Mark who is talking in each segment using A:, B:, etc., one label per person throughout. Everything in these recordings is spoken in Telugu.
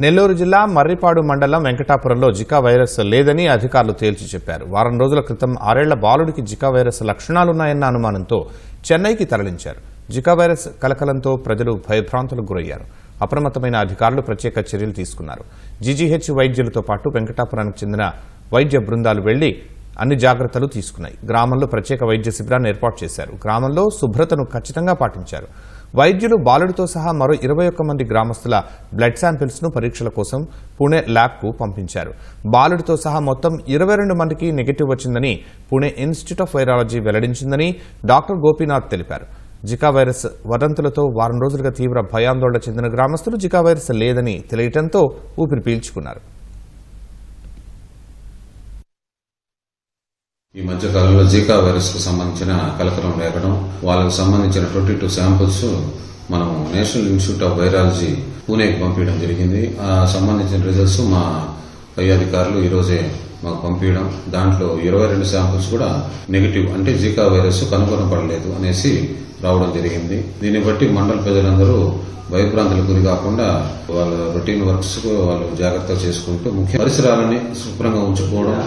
A: నెల్లూరు జిల్లా మర్రిపాడు మండలం వెంకటాపురంలో జికా వైరస్ లేదని అధికారులు తేల్చి చెప్పారు. వారం రోజుల క్రితం ఆరేళ్ళ బాలుడికి జికా వైరస్ లక్షణాలున్నాయన్న అనుమానంతో చెన్నైకి తరలించారు. జికా వైరస్ కలకలంతో ప్రజలు భయభ్రాంతులకు గురయ్యారు. అప్రమత్తమైన అధికారులు ప్రత్యేక చర్యలు తీసుకున్నారు. జీజీహెచ్ వైద్యులతో పాటు వెంకటాపురానికి చెందిన వైద్య బృందాలు వెళ్ళి అన్ని జాగ్రత్తలు తీసుకున్నాయి. గ్రామంలో ప్రత్యేక వైద్య శిబిరాన్ని ఏర్పాటు చేశారు. గ్రామంలో శుభ్రతను ఖచ్చితంగా పాటించారు. వైద్యులు బాలుడితో సహా మరో ఇరవై ఒక్క మంది గ్రామస్తుల బ్లడ్ శాంపిల్స్ను పరీక్షల కోసం పుణె ల్యాబ్కు పంపించారు. బాలుడితో సహా మొత్తం ఇరవై రెండు మందికి నెగిటివ్ వచ్చిందని పుణె ఇన్స్టిట్యూట్ ఆఫ్ వైరాలజీ వెల్లడించిందని డాక్టర్ గోపీనాథ్ తెలిపారు. జికా వైరస్ వదంతులతో వారం రోజులుగా తీవ్ర భయాందోళన చెందిన గ్రామస్తులు జికా వైరస్ లేదని తెలియటంతో ఊపిరి పీల్చుకున్నారు.
B: ఈ మధ్య కాలంలో జీకా వైరస్కు సంబంధించిన కలకలం రేగడం వాళ్ళకు సంబంధించిన ట్వంటీ టూ శాంపుల్స్ మనం నేషనల్ ఇన్స్టిట్యూట్ ఆఫ్ వైరాలజీ పూణేకి పంపించడం జరిగింది. ఆ సంబంధించిన రిజల్ట్స్ మా పై అధికారులు ఈరోజే మాకు పంపించడం దాంట్లో ఇరవై రెండు శాంపుల్స్ కూడా నెగిటివ్ అంటే జీకా వైరస్ కనుగొనపడలేదు అనేసి రావడం జరిగింది. దీన్ని బట్టి మండల ప్రజలందరూ భయభ్రాంతులకు గురి కాకుండా వాళ్ళ రొటీన్ వర్క్స్ వాళ్ళు జాగ్రత్తగా చేసుకుంటూ ముఖ్య పరిసరాలని శుభ్రంగా ఉంచుకోవడం.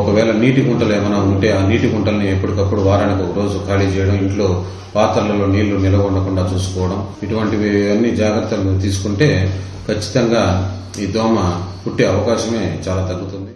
B: ఒకవేళ నీటి గుంటలు ఏమైనా ఉంటే ఆ నీటి గుంటల్ని ఎప్పటికప్పుడు వారానికి ఒక రోజు ఖాళీ చేయడం ఇంట్లో పాత్రలలో నీళ్ళు నిల్వ ఉండకుండా చూసుకోవడం ఇటువంటివి అన్ని జాగ్రత్తలు తీసుకుంటే ఖచ్చితంగా ఈ దోమ పుట్టే అవకాశమే చాలా తగ్గుతుంది.